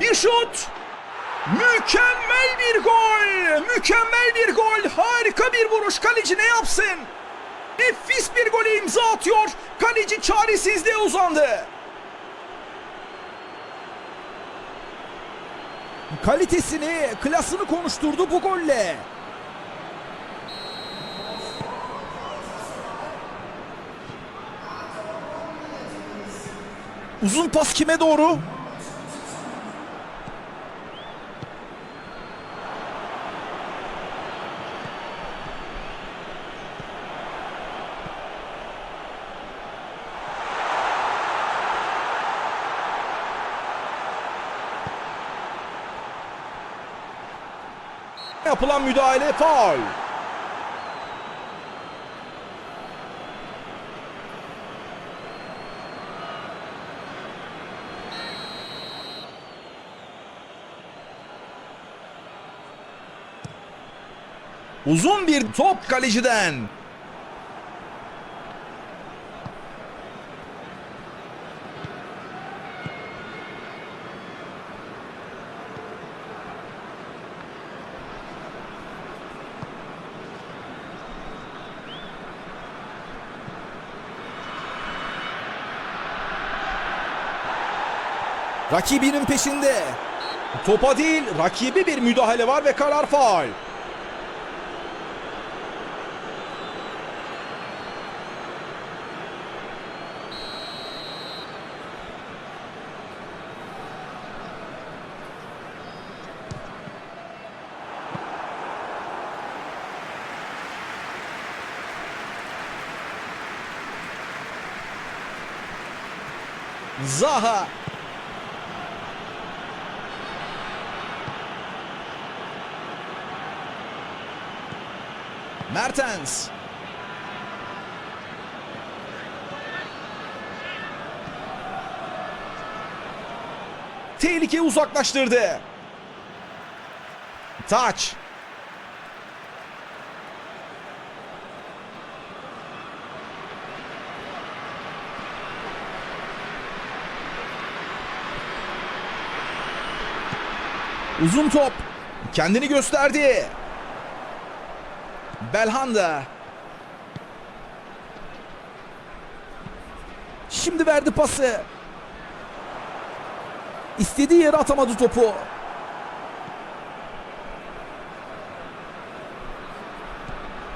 Bir şut. Mükemmel bir gol. Mükemmel bir gol. Harika bir vuruş. Kaleci ne yapsın? Nefis bir gole imza atıyor. Kaleci çaresizliğe uzandı. Kalitesini, klasını konuşturdu bu golle. Uzun pas kime doğru? Yapılan müdahale faul. Uzun bir top kaleciden. Rakibinin peşinde. Topa değil rakibi bir müdahale var ve karar faul. Zaha Mertens. Tehlikeyi uzaklaştırdı. Taç. Uzun top. Kendini gösterdi. Belhanda. Şimdi verdi pası. İstediği yere atamadı topu.